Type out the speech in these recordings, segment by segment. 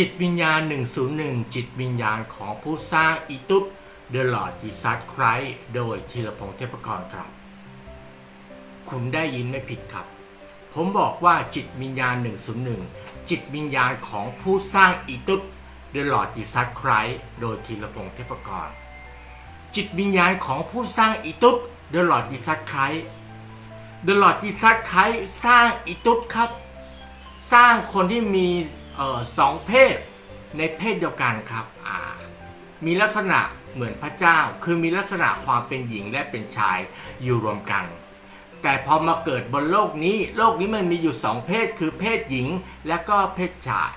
จิตวิญญาณ 101 จิตวิญญาณของผู้สร้างอีตุปเดอะลอดจิซัสไครโดยธีรพงษ์เทพกรครับ คุณได้ยินไม่ผิดครับ ผมบอกว่าจิตวิญญาณ 101 จิตวิญญาณของผู้สร้างอีตุปเดอะลอดจิซัสไครโดยธีรพงษ์เทพกร จิตวิญญาณของผู้สร้างอีตุปเดอะลอดจิซัสไครเดอะลอดจิซัสไครสร้างอีตุปครับ สร้างคนที่มี ออสองเพศในเพศเดียวกันครับอ่ามีลักษณะเหมือนพระเจ้า คือมีลักษณะความเป็นหญิงและเป็นชายอยู่รวมกัน แต่พอมาเกิดบนโลกนี้ โลกนี้มันมีอยู่สองเพศ คือเพศหญิงและก็เพศชาย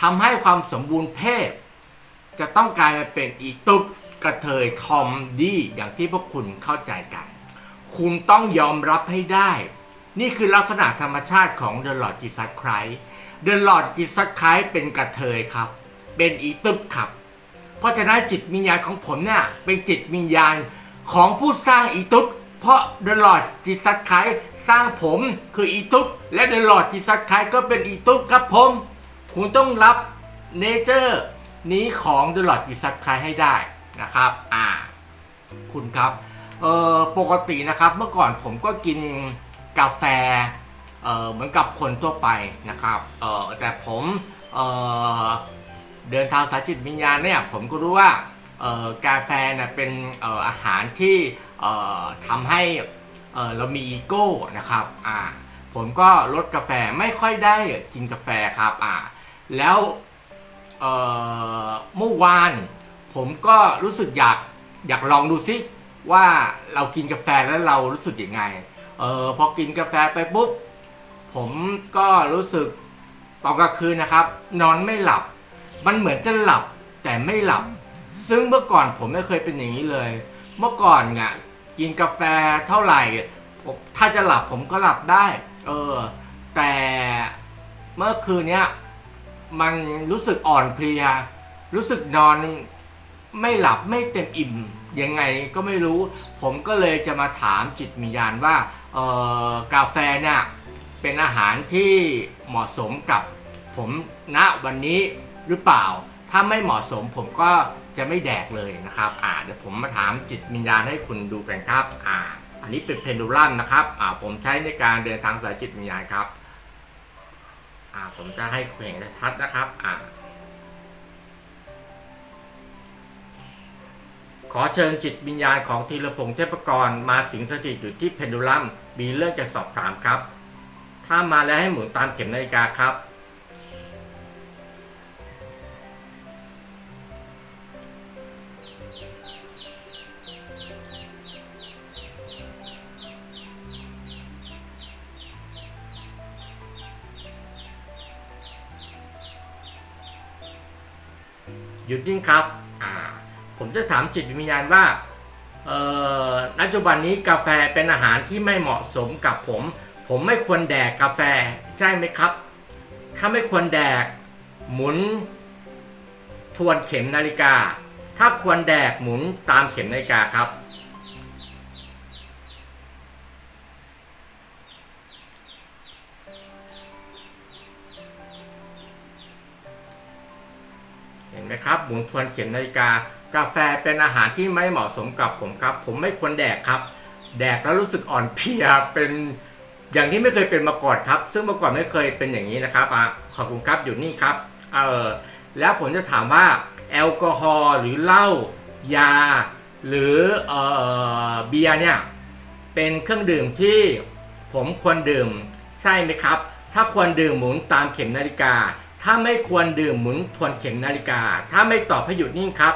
ทำให้ความสมบูรณ์เพศ จะต้องกลายมาเป็นอีตุกกระเทยทอมดี้อย่างที่พวกคุณเข้าใจกัน คุณต้องยอมรับให้ได้ นี่คือลักษณะธรรมชาติของเดอะลอดจิซัสไคร เดอะลอดจิซัสไครเป็นกระเทยครับ เป็นอีตึกครับ เพราะฉะนั้นจิตวิญญาณของผมเนี่ยเป็นจิตวิญญาณของผู้สร้างอีตุกเพราะเดอะลอดจิซัสไครสร้างผมคืออีตุกและเดอะลอดจิซัสไครก็เป็นอีตุกครับผมคุณต้องรับเนเจอร์นี้ของเดอะลอดจิซัสไครให้ได้นะครับ อ่า คุณครับเออปกตินะครับเมื่อก่อนผมก็กินกาแฟ เหมือนกับคนทั่วไปนะครับเออแต่ผมเออเดินทางสายจิตวิญญาณเนี่ยผมก็รู้ว่าเออกาแฟเนี่ยเป็นเอออาหารที่เออทำให้เออเรามีอีโก้นะครับอ่าผมก็ลดกาแฟไม่ค่อยได้กินกาแฟครับอ่าแล้วเออเมื่อวานผมก็รู้สึกอยากอยากลองดูซิว่าเรากินกาแฟแล้วเรารู้สึกยังไงเออพอกินกาแฟไปปุ๊บ ผมก็รู้สึกตอนกลางคืนนะครับ นอนไม่หลับ มันเหมือนจะหลับแต่ไม่หลับ ซึ่งเมื่อก่อนผมไม่เคยเป็นอย่างนี้เลย เมื่อก่อนเนี่ยกินกาแฟเท่าไหร่ผมถ้าจะหลับผมก็หลับได้ เออ แต่เมื่อคืนเนี้ยมันรู้สึกอ่อนเพลีย รู้สึกนอนไม่หลับไม่เต็มอิ่มยังไงก็ไม่รู้ ผมก็เลยจะมาถามจิตวิญญาณว่าเออกาแฟเนี่ย เป็นอาหารที่เหมาะสมกับผมณวันนี้หรือเปล่า ถ้าไม่เหมาะสมผมก็จะไม่แดกเลยนะครับ อ่าเดี๋ยวผมมาถามจิตวิญญาณให้คุณดูกันครับ อ่า อันนี้เป็นเพนดูลัมนะครับ อ่า ผมใช้ในการเดินทางสายจิตวิญญาณครับ อ่า ผมจะให้คุณเห็นชัดนะครับ อ่า ขอเชิญจิตวิญญาณของธีรพงษ์เทพกรมาสิงสถิตอยู่ที่เพนดูลัม มีเรื่องจะสอบถามครับ ถ้ามาแล้วให้หมุนตามเข็มนาฬิกาครับ หยุดนิ่งครับ อ่า ผมจะถามจิตวิญญาณว่า เอ่อปัจจุบันนี้กาแฟเป็นอาหารที่ไม่เหมาะสมกับผม ผมไม่ควรแดกกาแฟใช่ไหมครับ ถ้าไม่ควรแดก หมุน ทวนเข็มนาฬิกา ถ้าควรแดกหมุนตามเข็มนาฬิกาครับ เห็นไหมครับ หมุนทวนเข็มนาฬิกา กาแฟเป็นอาหารที่ไม่เหมาะสมกับผมครับ ผมไม่ควรแดกครับ แดกแล้วรู้สึกอ่อนเพลียเป็น อย่างที่ไม่เคยเป็นมาก่อนครับ ซึ่งเมื่อก่อนไม่เคยเป็นอย่างนี้นะครับอะขอบคุณครับอยู่นี่ครับเออแล้วผมจะถามว่าแอลกอฮอล์หรือเหล้ายา หรือเออเบียร์เนี่ยเป็นเครื่องดื่มที่ผมควรดื่มใช่ไหมครับ ถ้าควรดื่มหมุนตามเข็มนาฬิกา ถ้าไม่ควรดื่มหมุนทวนเข็มนาฬิกา ถ้าไม่ตอบให้หยุดนิ่งครับ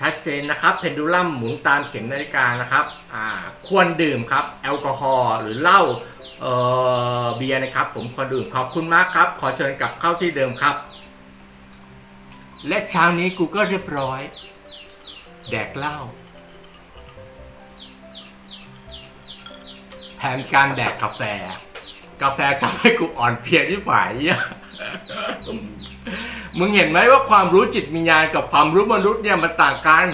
ชัดเจนนะครับเพนดูลัมหมุนตามเข็มนาฬิกานะครับอ่าควรดื่มครับแอลกอฮอล์หรือเหล้าเอ่อเบียร์นะครับ ผมควรดื่มขอบคุณมากครับ ขอเชิญกลับเข้าที่เดิมครับ และเช้านี้กูก็เรียบร้อย แดกเหล้าแพนการแดกกาแฟ กาแฟทำให้กูอ่อนเพลียที่ฝ่ายเนี่ย มึงเห็นไหมว่าความรู้จิตวิญญาณกับความรู้มนุษย์เนี่ยมันต่างกัน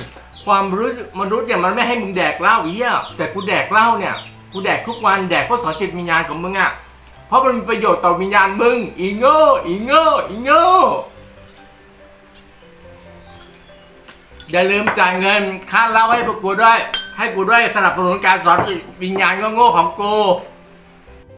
ความรู้มนุษย์เนี่ยมันไม่ให้มึงแดกเหล้าเอีอะแต่กูแดกเหล้าเนี่ยกูแดกทุกวันแดกเพื่อสอนจิตวิญญาณของมึงอะเพราะมันมีประโยชน์ต่อวิญญาณมึงอีโง่อีโง่อีโง่อย่าลืมจ่ายเงินค่าเหล้าให้พวกกูด้วย ให้กูด้วยสนับสนุนการสอนจิตวิญญาณโง่ๆของกู